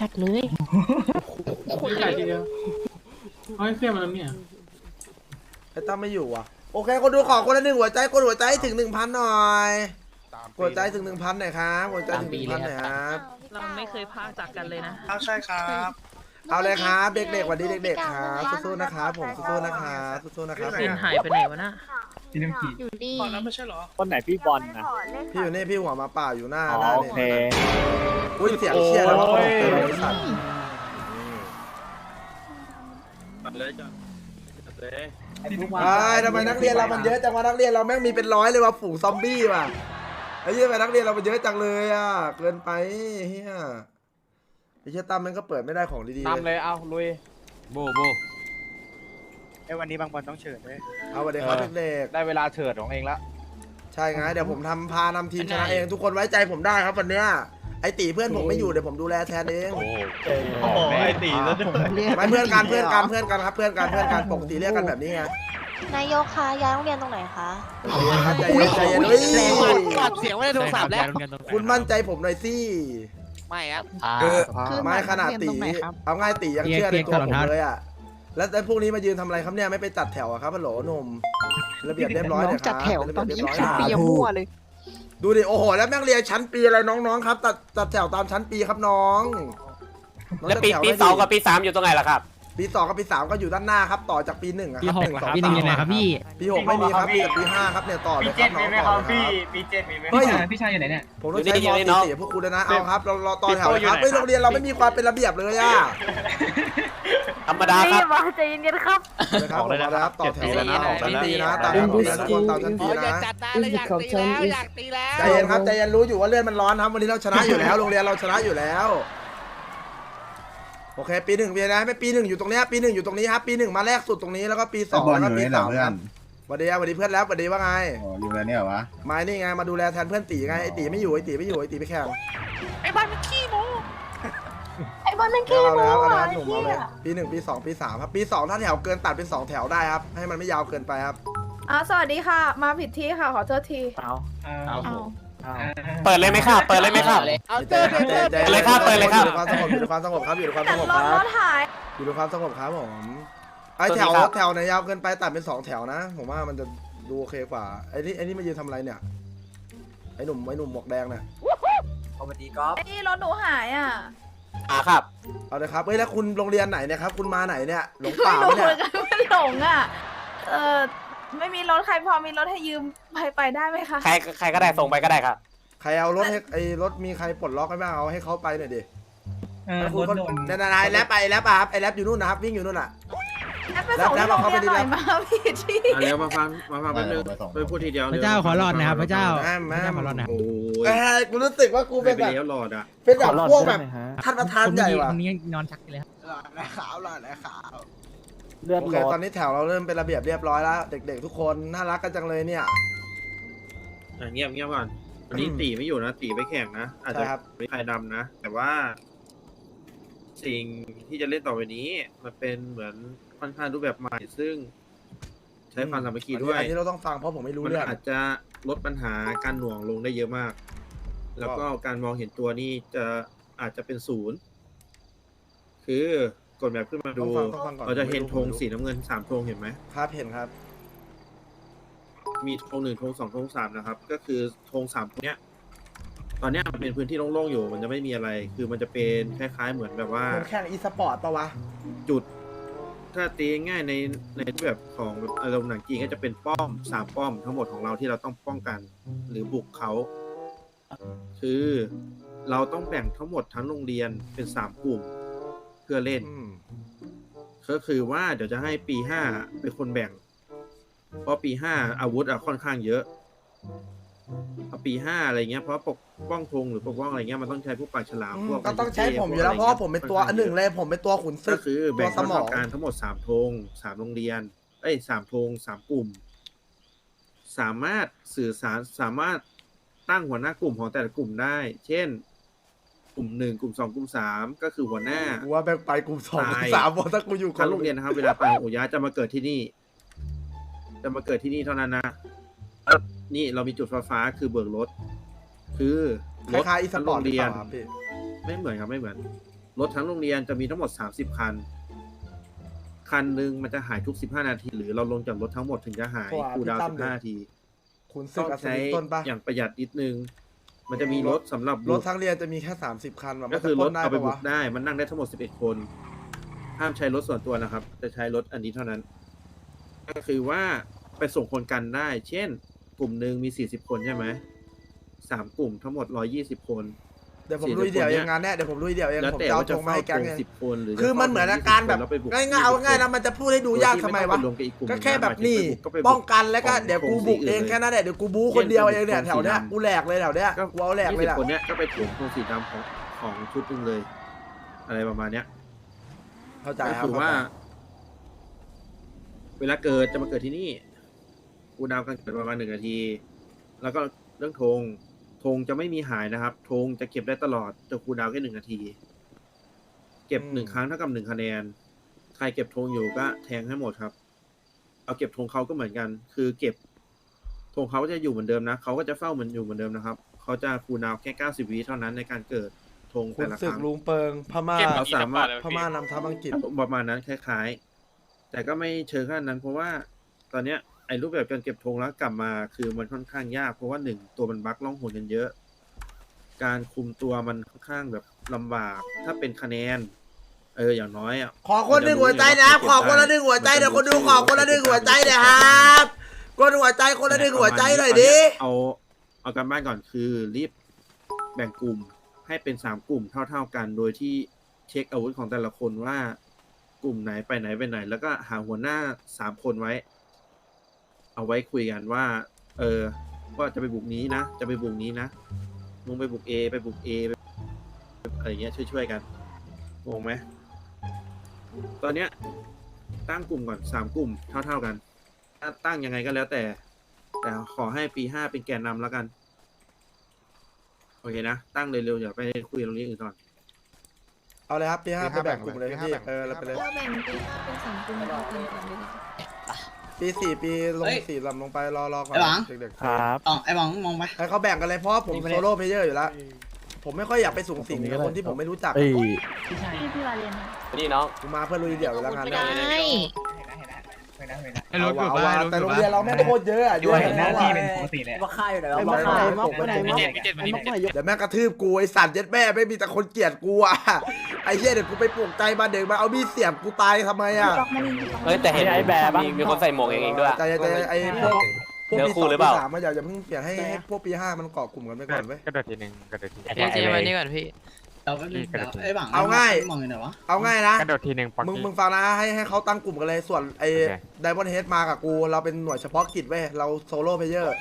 จัดเลยโคตรใหญ่ทีเดียวเอาให้เสื้อมันแล้วเนี่ยไอ้ตั้มไม่อยู่อะ โอเค คนดูขอคนละหนึ่งหัวใจคนหัวใจให้ถึงหนึ่งพันหน่อยหัวใจถึงหนึ่งพันหน่อยครับหัวใจถึงหนึ่งพันหน่อยครับเราไม่เคยพากจากกันเลยนะใช่ครับเอาเลยครับเด็กๆสวันนี้เด็กๆครับสู้ๆนะครับผมสู้ๆนะครับสู้ๆนะครับสินหายไปไหนวะน่ะ พี่น้ำขีดอยู่ดีตอนนั้นไม่ใช่เหรอ คนไหนพี่บอลนะพี่อยู่นี่พี่หัวหมาป่าอยู่หน้าอ๋อหน้าโอเนี่ยเค อุ้ยเสียงเชี่ยแล้วว่าคนเต็มบริษัทตัดเลยจ้ะตัดเลยไอ้ยทำไมนักเรียนเรามันเยอะจังวะนักเรียนเราแม่งมีเป็นร้อยเลยว่ะฝูงซอมบี้ว่ะไอ้เหี้ยทำไมนักเรียนเรามันเยอะจังเลยอะเกินไปเฮียไอ้เชี่ยตั้มมันก็เปิดไม่ได้ของดีๆนำเลยเอาลุยโบโบ ไอ้วันนี้บางบอลต้องเฉิดด้วยเอาสวัสดีครับเด็กได้เวลาเฉิดของเองละๆใช่ไงเดี๋ยวผมทำพานำทีมชนะเองทุกคนไว้ใจผมได้ครับวันเนี้ยไอ้ตีเพื่อนผมไม่อยู่เดี๋ยวผมดูแลแทนเองโอ้โอ้โหไอ้ตีแล้วไม่เพื่อนกันเพื่อนกันเพื่อนกันครับเพื่อนกันเพื่อนกันปกติเรียกกันแบบนี้ไงนายกคะย้ายโรงเรียนตรงไหนคะ ใจเย็นใจเย็นเฮ้ยเสียงไม่ได้โทรศัพท์แล้ว คุณมั่นใจผมหน่อยสิไม่ครับไม่ขนาดตีเอาง่ายตียังเชื่อในตัวผมเลยอะ แล้วแล้วพวกนี้มายืนทำอะไรครับเนี่ยไม่ไปจัดแถวอะครับฮัลโหลหนุ่มระเบียบเรียบร้อยเลยครับจัดแถวระตอนเบียบนี้เรียบร้อยเปียนะมั่วเลย ดูดิโอ้โหแล้วแม่งเรียนชั้นปีอะไรน้องๆครับจัดจัดแถวตามชั้นปีครับน้องน้องแล้วปีจัดถปีได้สองดิกับปีสามอยู่ตรงไหนล่ะครับ ปีสองกับปีสามก็อยู่ด้านหน้าครับ ต่อจากปีหนึ่งอะปีครับหกนึ่งเหรอสครับองปีหนึ่งยังไงครับพี่ ปีหกไม่มีครับมีแต่ปีห้าครับเนี่ยต่อเลยครับน้องต่อเลยครับ ปีเจ็ดมีไหมเฮ้ย พี่ชายอยู่ไหนเนี่ย ผมต้องใช้อยู่มนี่สี่อยู่นี่น้องสี่พวกคุณเลยนะเอาครับเราเราต่อแถวปีโป้เลยครับอยู่ไหนเฮ้ยโรงเรียนเราไม่มีความเป็นระเบียบเลยอะ ธรรมดาครับ มาใจเย็นๆครับนะครับผมเอาละครับต่อแถวเลยนะต่อชั้นปีนะตามระเบียบทุกคนตามชั้นปีนะจัดได้เลยอยากตีแล้วอยากตีแล้วใจเย็นครับใจเย็นรู้อยู่ว่าเลือดมันร้อนครับวันนี้เราชนะอยู่แล้วโรงเรียนเราชนะอยู่แล้วโอเคปีหนึ่งปีนะไม่ปีหนึ่งอยู่ตรงเนี้ยปีหนึ่งอยู่ตรงนี้ครับปีหนึ่งมาแรกสุดตรงนี้แล้วก็ปีสองแล้วก็ปีสามครับสวัสดีครับสวัสดีเพื่อนแล้วสวัสดีว่าไงอ๋ออยู่แล้วเนี่ยเหรอวะมานี่ไงมาดูแลแทนเพื่อนตีไงไอตีไม่อยู่ไอตีไม่อยู่ไอตีไปแข่งไอ้บอลมันขี้โม้ เอาเลยครับเอาเลยครับหนุ่มเอาเลยปีหนึ่งปีสองปีสามครับปีสองถ้าแถวเกินตัดเป็นสองแถวได้ครับ ให้มันไม่ยาวเกินไปครับอ่าสวัสดีค่ะ มาผิดที่ค่ะ ขอโทษทีเอาเอาเอาเปิดเลยไหมครับ เปิดเลยไหมครับ เอาเจอเจอเจอใจเลยครับเปิดเลยครับ อยู่ในความสงบอยู่ในความสงบครับอยู่ในความสแต่งบรคถรัรบถหาย อยู่ในความสงบครับผมไอแถวสวัสดีครับแถวไหนยาวเกินไปตัดเป็นสองแถวนะ ผมว่ามันจะดูโอเคกว่าไอ้นี่ไอ้นี่มายืนทำอะไรเนี่ยไอ้หนุ่มไอ้หนุ่มหมวกแดงเนี่ยสวัสดีครับไอ้นี่รถหนูหายอะ อ่าครับ เอาเลยครับเฮ้ยแล้วคุณโรงเรียนไหนเนี่ยครับ คุณมาไหนเนี่ยหลงไม่ป่ารู้ปะเหเนี่มือยนกันไม่หลงอะ เออไม่มีรถใครพอมีรถให้ยืมไปไปได้ไหมคะ ใครใครก็ได้ส่งไปก็ได้ครับ ใครเอารถให้ไอ้รถมีใครปลดล็อกให้บ้างเอาให้เขาไปหน่อยดิเออแล้วรคุณถก็โดนนายนายแลบไปแลบอะครับไอ้แลบอยู่นู่นนะครับวิ่งอยู่นู่นอะ แอปไปส่งที่โรงเรียนหน่อยมาผิดที่อะแล้วมาฟังมาฟังแป๊บนึงไปพูดทีเดียวพระเจ้าขอรอดนะครับพระเจ้าแม่แม่พระเจ้าขอรอดนะครับ โอ้ยเอ้ยกูรู้สึกว่ากูไปเป็นไปแบบแล้วหลอดอะเป็นแบบพวกแบบท่านประธานคนใหญ่นี้ว่ะคนนี้นอนชักเลยครับขาวหล่อและขาวเลือดโอเคร้อตอนนนี้แถวเราเริ่มเป็นระเบียบเรียบร้อยแล้ว เด็ก ๆ ทุกคนน่ารักกันจังเลยเนี่ย อะเงียบเงียบก่อนวันนี้ตีไม่อยู่นะตีไปแข่งนะอาจจะใช่ครับไม่ใครนำนะ แต่ว่า สิ่งที่จะเล่นต่อไปนี้ มันเป็นเหมือน ค่อนข้างรูปแบบใหม่ ซึ่ง ใช้ความสามัคคีด้วย อันนี้เราต้องฟังเพราะผมไม่รู้มันเรื่องอาจจะลดปัญหาการหน่วงลงได้เยอะมาก แล้วก็การมองเห็นตัวนี่จะอาจจะเป็นศูนย์ คือกดแบบขึ้นมาต้ดูองฟังต้องฟังก่อนเราจะเห็นธงไม่รู้สีน้ำเงินสามธงเห็นไหม ครับเห็นครับ มีธงหนึ่งธงสองธงสามนะครับ ก็คือธงสามเนี้ย ตอนเนี้ยมันเป็นพื้นที่โล่งๆอยู่ มันจะไม่มีอะไร คือมันจะเป็นคล้ายๆเหมือนแบบว่า มันแข่งอีสปอร์ตปะวะ จุด ถ้าตีง่ายในในรูปแบบของอารมณ์หนังจีนก็จะเป็นป้อมสามป้อมทั้งหมดของเราที่เราต้องป้องกัน หรือบุกเขา คือเราต้องแบ่งทั้งหมดทั้งโรงเรียนเป็นสามกลุ่มเพื่อเล่น อืมก็คือว่าเดี๋ยวจะให้ปีห้าเป็นคนแบ่ง เพราะปีห้าอาวุธอะค่อนข้างเยอะ เอาปีห้าอะไรเงี้ยเพราะปกป้องธงหรือปกป้องอะไรเงี้ยมันต้องใช้พวกปากฉลามพวกก็ต้องใช้ผมอยู่แล้วเพราะว่าผมเป็นตัวอันหนึ่งเลยผมเป็นตัวขุนศึก็ก คือตัแบ่วงสข้ามองการทั้งหมดสามธงสามโรงเรียน เอ้ยสามธงสามกลุ่ม สามารถสื่อสารสามารถตั้งหัวหน้ากลุ่มของแต่ละกลุ่มได้ เช่น กลุ่มหนึ่งกลุ่มสองกลุ่มสามก็คือหัวหน้า กูว่าแบงไปกลุ่มสองตายสามวันถ้ากูอยู่ก่อทั้นงโรงเรียนนะครับ เวลาไปของโอยะจะมาเกิดที่นี่ จะมาเกิดที่นี่เท่านั้นนะแล้ว นี่เรามีจุดฟ้าฟ้าๆคือเบิกรถ คือครถล้ายๆอีสทั้งปโรอร์ตงหรือเรียเปน ล่าครับพี่ไม่เหมือนครับไม่เหมือน รถทั้งโรงเรียนจะมีทั้งหมด30คัน คันหนึ่งมันจะหายทุก15นาที หรือเราลงจากรถทั้งหมดถึงจะหายโอ้อะคูลดาวน์พี่ตั้มดิ15นาทีขุนศึต้กองอัศใช้วินต้นปะ อย่างประหยัดนิดนึง มันจะมีรถสำหรับรบุถกทั้งเรียนจะมีแค่สามสิบคันว่ะมัก็นคืจะอปรล้ถนได้เอาไปปะบุวะกได้ มันนั่งได้ทั้งหมด11คน ห้ามใช้รถส่วนตัวนะครับ จะใช้รถอันนี้เท่านั้น ก็คือว่าไปส่งคนกันได้ เช่น กลุ่มหนึ่งมี40คนใช่ไหมสามกลุ่มทั้งหมด120คน เดี๋ยวผมสี่ลุยเดี่ยวคนเอเนี่งยงานแน่เดี๋ยวผมลุยเดี่ยวเองแล้วผมแต่จะเอาว่าจะธงมาเฝ้าให้โกแก๊งงไงสิบคนหรือจะคือมันเหมือนอาการแบบแล้วไปบุกง่ายๆเอาง่ายๆนะมันจะพูดให้ดูยากทำไมวะโดยที่ไม่ต้องไปลงกับอีกกลุ่มก็แค่แบบหนี้มายถึงไปบุกป้องกันแล้วก็ของเดี๋ยวกูของบุกสีเองอื่นแค่นั้นแหละเดี๋ยวกูบู๊คนเดียวเองเนี่ยของแถวเนี้ยสีดำกูแหลกเลยแถวเนี้ยก็กูเอาแหลกเลยยี่สิแหละบคนเนี้ยก็ไปถ่วงธงสีดำของของชุดหนึ่งเลย อะไรประมาณเนี้ย เข้าใจก็ครับคือว่า เวลาเกิดจะมาเกิดที่นี่ กูดาวกันเกิดประมาณหนึ่งนาที แล้วก็เรื่องธงธงจะไม่มีหายนะครับธงจะเก็บได้ตลอดจะคูลดาวน์แค่หนึ่งนาที เก็บหนึ่งครั้งเท่ากับหนึ่งคะแนน ใครเก็บธงอยู่ก็แทงให้หมดครับ เอาเก็บธงเขาก็เหมือนกัน คือเก็บธงเขาจะอยู่เหมือนเดิมนะเขาก็จะเฝ้าเหมือนอยู่เหมือนเดิมนะครับเขาจะคูลดาวน์แค่เก้าสิบวิเท่านั้นในการเกิดธงขุแต่นละคศึกรั้งลุงเปิงพม่าเราสามารถ พม่านำทัพอังกฤษ ประมาณนั้นคล้ายๆ แต่ก็ไม่เชิงขนาดนั้นเพราะว่าตอนเนี้ย ไอ้รูปแบบการเก็บธงแล้วกลับมาคือมันค่อนข้างยาก เพราะว่าหนึ่งตัวมันบั๊กล่องหนกันเยอะ การคุมตัวมันค่อนข้างแบบลำบาก ถ้าเป็นคะแนน เอออย่างน้อยอะ ขอคนหนึ่งหัวใจนะครับขอคนละหนึ่งหัวใจเดี๋ยวคนดูขอคนละหนึ่งหัวใจหนะครับคนหัวใจคนละหนึ่งหัวใจหน่อยดิเอาเอาการบ้านก่อนคือรีบแบ่งกลุ่มให้เป็นสามกลุ่มเท่า ๆกัน โดยที่เช็คอาวุธของแต่ละคนว่ากลุ่มไหนไปไหนไปไหน แล้วก็หาหัวหน้าสามคนไว้ เอาไว้คุยกันว่า เออว่าจะไปบุกนี้นะ จะไปบุกนี้นะมึงไปบุกเอไปบุกเออะไรเงี้ยช่วยๆกันงงไหมตอนเนี้ยตั้งกลุ่มก่อนสามกลุ่มเท่า ๆกันถ้าตั้งยังไงก็แล้วแต่ แต่ขอให้ปีห้าเป็นแกนนำแล้วกัน โอเคนะ ตั้งเร็วๆอย่าไปคุยตรงนี้อื่นก่อน เอาเลยครับปีห้าปีไปห้าแบ่งแบ่งกลุ่มเลยปีพี่ห้าแบ่งเออเราไปเลยเราแบ่งปีห้าเป็นสามกลุ่มเราเป็นก่อนดีกว่า ปีสี่ปีลงเฮ้ยสี่ลำลงไปรอรอก่อนไอ้หวัง เด็กๆครับอ๋อไอ้หวังมองไปให้เขาแบ่งกันเลยเพราะว่าผมโซโล่เพลเยอร์อยู่แล้วผมไม่ค่อยอยากไปสูงสิงกับคนที่ผมไม่รู้จักพี่พี่วาเลนนี่น้องกูมาเพื่อลุยเดี่ยวอยู่แล้วงานไม่ เนี้ได้เอาว่ะเอาว่ะแต่โรงเรียนเราแม่งโคตรเยอะอะเยอะเห็นหน้าว่ะที่เป็นปกติเลยว่าค่ายอยู่ไหนไอ้วะมาว่าขายค่ายม็อกไปไหนม็อกพี่เจ็ดวันนี้พี่เจ็ดเดี๋ยวแม่งกระทืบกูไอสัตว์เย็ดแม่ไม่มีแต่คนเกลียดกูอะไอ้เหี้ยเดี๋ยวกูไปปลุกใจมาเด็กมาเอามีดเสียบกูตายทำไมอะบล็อกไม่ดีบล็อกเฮ้ยแต่เห็นไอ้แบร์บ้างมีมีคนใส่หมวกเองๆด้วยใจใจไอ้พวกพวกเนื้อปีคู่สองหรือปีเปล่าสามมาอย่าอย่าเพิ่งเปลี่ยนให้ให้พวกปีห้ามันเกาะกลุ่มกันไปก่อนเว้ยกระโดดทีหนึ่งกระโดดทีพี่เจมานี่ก่อนพี่ เราแป๊บนึงเดี๋ยวไอ้หวังเอาง่าย มองอยู่ไหนวะเอาง่ายนะ กระโดดทีหนึ่งปักมึงกี้มึงฟังนะให้ให้เขาตั้งกลุ่มกันเลยส่วนไอ้โอเคไดมอนด์เฮดมากับกู เราเป็นหน่วยเฉพาะกิจเว้ยเราโซโล่เพลเยอร์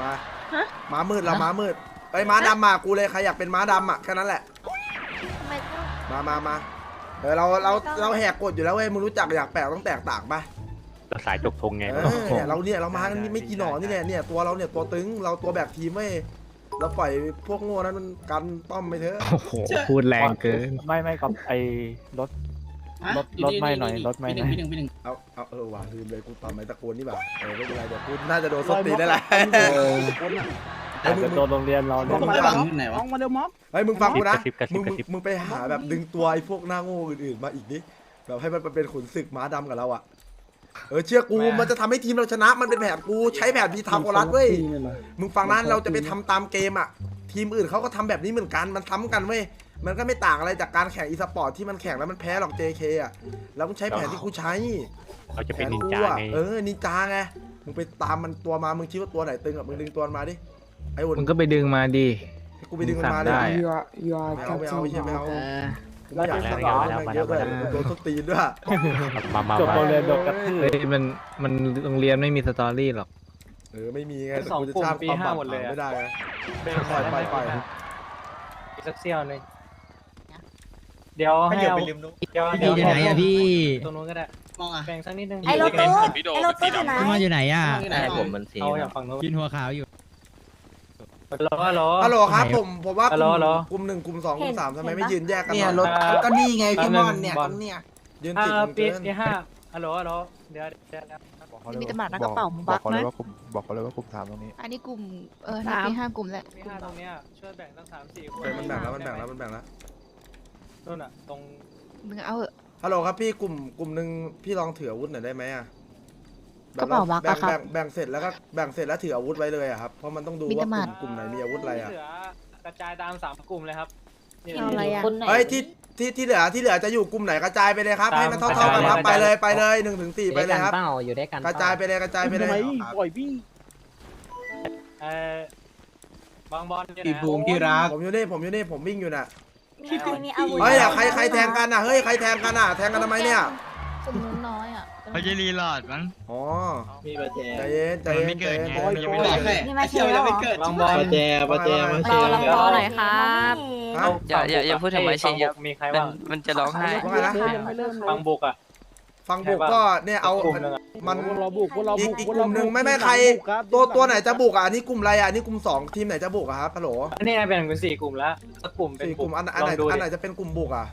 มาม้ามืดเราม้ามืดไอ้ยม้าดำมากูเลยใครอยากเป็นม้าดำอะแค่นั้นแหละ ทำไมต้อง มามามาเออเราเราเราแหกกฎอยู่แล้วเว้ยมึงรู้จักอยากแปลกต้องแตกต่างปะสายจกทงไง เออเนี่ยเราเนี่ยเรามากันไม่กี่หน่อนี่แหละเนี่ยตัวเราเนี่ยตัวตึงเราตัวแบกทีมเว้ย เราปล่อยพวกโง่นั้นมันกันป้อมไปเถอะโอ้โหพูดแรงเกิน ไม่ไม่กับไอ้รถฮะรถรถไม่หน่อยรถไม่หน่อยพี่หนึ่งพี่หนึ่งพี่หนึ่งเอาเอาเออว่ะลืมเลยกูตอบไม้ตะโกนนี่บ่าเออไม่เป็นไรเดี๋ยวกูน่าจะโดนส้นตีนได้แหละอาจจะโดนโรงเรียนเราเนี่ยไอ้หวังอยู่ไหนวะ เฮ้ยมึงฟังกูนะกระซิบกระซิมึบงกระมึงซิบมึงไปหาแบบดึงตัวไอ้พวกหน้าโง่อื่นๆมาอีกนิแบบให้มันเป็นขุนศึกม้าดำกับเราอะ เออเชื่อกูมันจะทำให้ทีมเราชนะมันเป็นแผนกูใช้แผนพีทาโกรัสเว้ยมึงฟังนั้นเราจะไปทำตามเกมอะทีมอื่นเขาก็ทำแบบนี้เหมือนกันมันซ้ำกันเว้ยมันก็ไม่ต่างอะไรจากการแข่งอีสปอร์ตที่มันแข่งแล้วมันแพ้หรอก JK อะแล้วมึงใช้แผนที่กูใช้เราจะแผเป็นนนินกูจาอะไง เออ นินจาไง มึงไปตามมันตัวมา มึงคิดว่าตัวไหนตึงอะมึงดึงตัวมันมาดิ ไอ้อุ่นมึงก็ไปดึงมาดิ ให้กูไปดึงมันมาดิสั่งได้ไม่เอาไม่เอาไม่ใช่ไม่เอาเออกู ไม่อยากสั่งเอาแม่งเยอะเลยโดนส้นตีนด้วยมามาจบโรงเรียนโดนกระทืบเฮ้ยมันมันโรงเรียนไม่มีสตอรี่หรอกเออไม่มีไงแต่สองกูจะกลุ่มสร้างปีความห้าบาดหมดเลยหมางอะไม่ได้ไงปล่อยปล่อยปล่อยอีกสักเซี่ยวหนึงเดี๋ยวให้เอาเดี๋ยวพี่อยู่ไหนอะพี่ตรงนู้นก็ได้มองอะแบ่งสักนิดนึงไอ้โรตู้พี่โดไอ้โรตู้อยู่ไหนมาอยู่ไหนอะมองอยู่ไหนวะเอาอย่างฝั่งนู้นกินหัวขาวอยู่ ฮัลโหลฮัลโหลฮัลโหลครับผมผมว่ากฮัลโหลลุ่มฮัลโหล กลุ่มหนึ่งกลุ่มสองกลุ่มสามทำไมไม่ยืนแยกกันเนี่ยหรรถอก็นี่ไงพี่แป๊บนึงมอนเนี่ยบอลตรงเนี่ย ยืนอ่าติดกันปีเกินปีห้าฮัลโหลฮัลโหลเดี๋ยวเดี๋ยวเดี๋ยวมีแต่หมาในกระเป๋ามึงบักไหมบอกเขาเลยว่ากลุ่มถามตรงนี้อันนี้กลุ่ม เออนี่ปีห้ากลุ่มแหละปีห้าตรงเนี้ยช่วยแบ่งตั้งสามสี่คนเออมันแบ่งแล้วมันแบ่งแล้วมันแบ่งแล้วนู่นอะตรงมึงเอาเหอะฮัลโหลครับพี่กลุ่มกลุ่มหนึ่งพี่ลองถืออาวุธหน่อยได้ไหมอะ กระเป๋าบักแบ่อะงครับ แบ่งแบ่งเสร็จแล้วก็แบ่งเสร็จแล้วถืออาวุธไว้เลยอะครับ เพราะมันต้องดูบิว่าณฑกบาลุ่ตมกลุ่มไหนมีอาวุธอะไรอะที่เหลือกระจายตามสามกลุ่มเลยครับนี่ เอาอะไรอะเฮ้ยที่ที่ที่เหลือที่เหลือจะอยู่กลุ่มไหนกระจายไปเลยครับ ตามให้มันเท่าๆกันครับกไประจาย เลยไปเลยหนึ่งถึงสี่ไปเลยครับ อยู่ด้วยกันกระจายไปเลยกระจายไปเลยปล่อยพี่ เออบางบอลอยู่ไหนพี่ภูมิที่รัก ผมอยู่นี่ผมอยู่นี่ผมวิ่งอยู่น่ะมีใครมีอาวุธเฮ้ยอะใครใครแทงกันอะเฮ้ยใครแทงกันอะแทงกันทำไมเนี่ย กลุ่มนู้นน้อยอะเขาจะรีลอดมั้ง อ๋อมีประแจใจเย็นใจเย็นมันไม่เกิดไง ใจย็นมันยังไม่ใจเกิเย็ดนนี่มาเชียเที่ยวร์ยังเหรอไม่เกิดบางบอลประแจประแจมาเชียร์ รอรอหน่อยครับ ฮะ อย่าอย่าอย่าพูดถึงไม้เชียมีใครบ้างมันจะร้องไห้ ว่าไงนะบางบุกอะ ฟังบุกก็เนี่ยเอากลุ่มหนึงอะ มัน พวกเราบุกพวกเราอีกบุกอีกพวกลุ่มหนึ่งไม่ไม่เราใครบุกครับตัวตัวไหนจะบุกอะอันนี้กลุ่มอะไรอะอันนี้กลุ่มสองทีมไหนจะบุกอะครับฮัลโหลอันนี้แบ่งเป็นสี่กลุ่มแล้วสักกลุ่มเป็นสี่กลุ่มอันอันไหนลงดูอันดิไหนจะเป็นกลุ่มบุกอะ